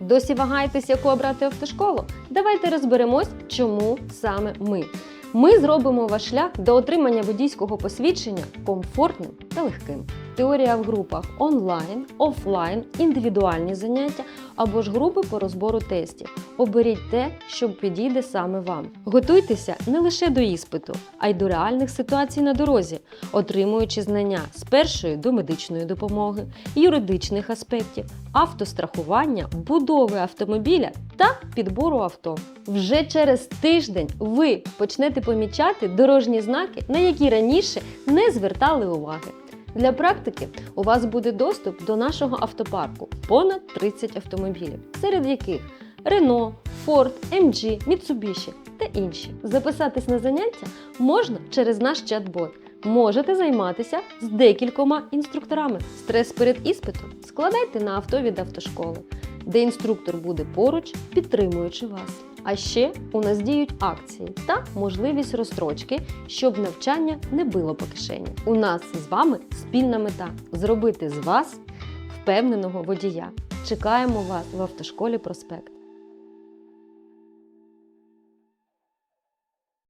Досі вагаєтесь, яку обрати автошколу? Давайте розберемось, чому саме ми. Ми зробимо ваш шлях до отримання водійського посвідчення комфортним та легким. Теорія в групах онлайн, офлайн, індивідуальні заняття або ж групи по розбору тестів. Оберіть те, що підійде саме вам. Готуйтеся не лише до іспиту, а й до реальних ситуацій на дорозі, отримуючи знання з першої до медичної допомоги, юридичних аспектів, автострахування, будови автомобіля та підбору авто. Вже через тиждень ви почнете помічати дорожні знаки, на які раніше не звертали уваги. Для практики у вас буде доступ до нашого автопарку понад 30 автомобілів, серед яких Renault, Ford, MG, Mitsubishi та інші. Записатись на заняття можна через наш чат-бот. Можете займатися з декількома інструкторами. Стрес перед іспитом складайте на авто від автошколи, де інструктор буде поруч, підтримуючи вас. А ще у нас діють акції та можливість розстрочки, щоб навчання не било по кишені. У нас з вами спільна мета зробити з вас впевненого водія. Чекаємо вас в автошколі Проспект.